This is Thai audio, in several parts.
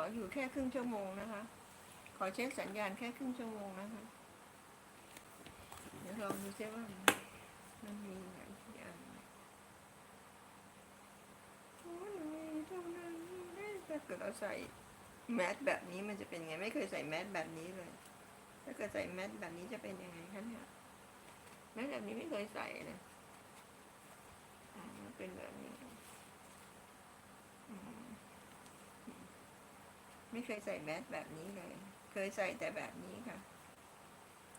ออยู่แค่ครึ่งชั่วโมงนะคะ ขอเช็คสัญญาณแค่ครึ่งชั่วโมงนะคะ เดี๋ยวลองดูซิว่ามันมีไหนที่อันไหนโอ้ยเท่านั้นถ้าเกิดเราใส่แมสแบบนี้มันจะเป็นไง ไม่เคยใส่แมสแบบนี้เลย ถ้าเกิดใส่แมสแบบนี้จะเป็นยังไงคะเนี่ยแมสแบบนี้ไม่เคยใส่เลยอ่ามันเป็นแบบนี้อืม ไม่เคยใส่แมสแบบนี้เลย เคยใส่แต่แบบนี้ค่ะ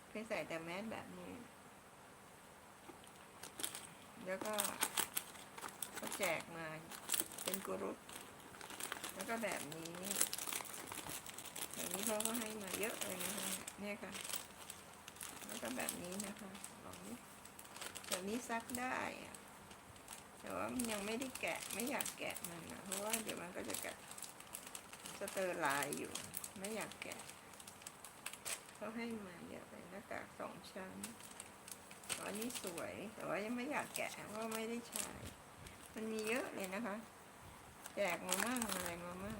เคยใส่แต่แมสแบบนี้ แล้วก็ก็แจกมาเป็นกุรุตแล้วก็แบบนี้แบบนี้เขาก็ให้มาเยอะเลยนะคะเนี่ยค่ะ แล้วก็แบบนี้นะคะลองนี้แบบนี้ซักได้แต่ว่ามันยังไม่ได้แกะไม่อยากแกะมันนะเพราะว่าเดี๋ยวมันก็จะแกะ สเตอร์ไลน์อยู่ ไม่อยากแกะเขาให้มาเยอะเลยหน้ากากสองชั้นอันนี้สวย แต่ว่ายังไม่อยากแกะเพราะไม่ได้ใช้ มันมีเยอะเลยนะคะ แจกมามั่งอะไรมามั่ง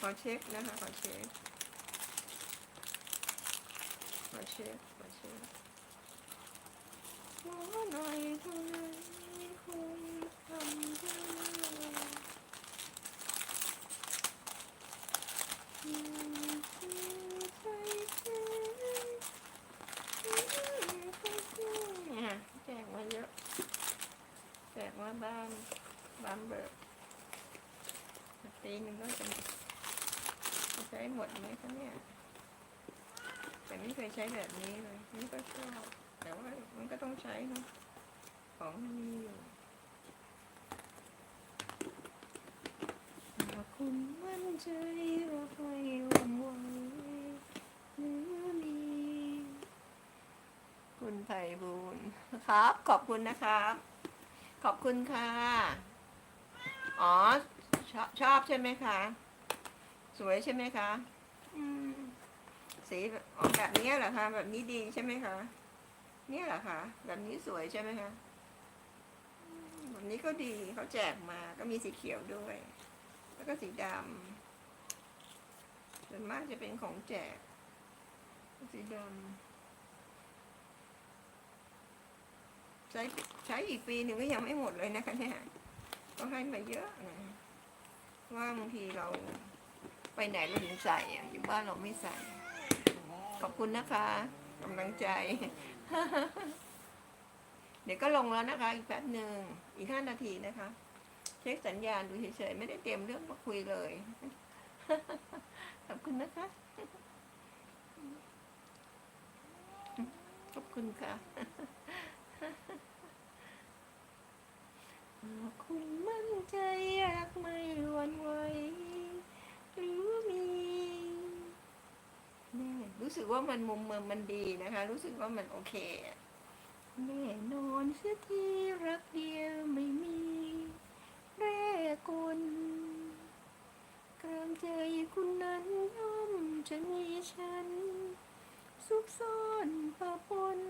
ขอเช็คนะคะ ขอเช็ค ขอเช็ค ขอเช็ค ขอหน่อยเท่านั้นคงทำได้เนี่ยแจกมาเยอะแจกมาบ้านบ้านเบิกปีหนึ่งใช้หมดไหมคะเนี่ยแต่ไม่เคยใช้แบบนี้เลยนี่ก็ชอบแต่ว่ามันก็ต้องใช้เนอะของมีอยู่หากคุณมั่นใจรักไม่หวั่นไหวหรือมีคุณไพบูลครับ ขอบคุณนะครับ ขอบคุณค่ะ อ๋อชอบชอบใช่ไหมคะ สวยใช่ไหมคะ อืม สีออกแบบนี้เหรอคะ แบบนี้ดีใช่ไหมคะ เนี่ยเหรอคะแบบนี้สวยใช่ไหมคะแบบนี้ก็ดีเขาแจกมาก็มีสีเขียวด้วย แล้วก็สีดำส่วนมากจะเป็นของแจก สีดำใช้ใช้อีกปีหนึ่งก็ยังไม่หมดเลยนะคะเนี่ยก็ให้มาเยอะนะว่าบางทีเราไปไหนเราถึงใส่อยู่บ้านเราไม่ใส่ ขอบคุณนะคะกำลังใจ เดี๋ยวก็ลงแล้วนะคะ อีกแป๊บหนึ่งอีกห้านาทีนะคะ เช็คสัญญาณดูเฉยๆไม่ได้เตรียมเรื่องมาคุยเลย ขอบคุณนะคะ ขอบคุณค่ะคุณมั่นใจรักไม่หวนไหวหรือมีแน่ รู้สึกว่ามันมุมเมืองมันดีนะคะ รู้สึกว่ามันโอเคแน่นอนเสียทีรักเดียวไม่มี แรกคนกลางใจคุณนั้นย่อมจะมีฉัน ซุกซ่อนปะปน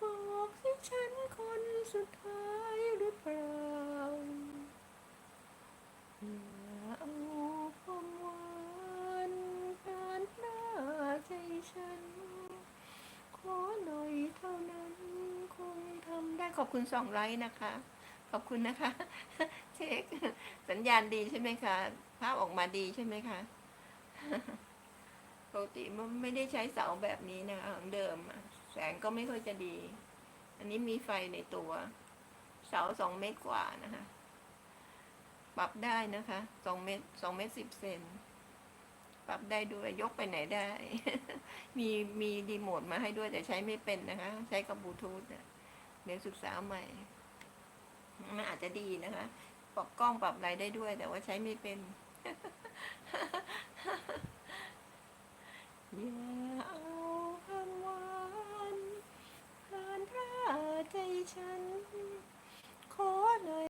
บอกสิฉันคนสุดท้ายหรือเปล่าอย่าเอาความหวานผ่านหน้าใจฉัน ขอหน่อยเท่านั้นคงทำได้ ขอบคุณสองไลค์นะคะ ขอบคุณนะคะ เช็ค สัญญาณดีใช่ไหมคะ ภาพออกมาดีใช่ไหมคะ ปกติมันไม่ได้ใช้เสาแบบนี้นะคะของเดิม แสงก็ไม่ค่อยจะดี อันนี้มีไฟในตัว เสาสองเมตรกว่านะคะ ปรับได้นะคะสองเมตรสองเมตรสิบเซนปรับได้ด้วยยกไปไหนได้ มีมีรีโมทมาให้ด้วยแต่ใช้ไม่เป็นนะคะ ใช้กับบลูทูธเนี่ย ดี๋ยวศึกษาใหม่ มันอาจจะดีนะคะ ปรับกล้องปรับอะไรได้ด้วย แต่ว่าใช้ไม่เป็นอ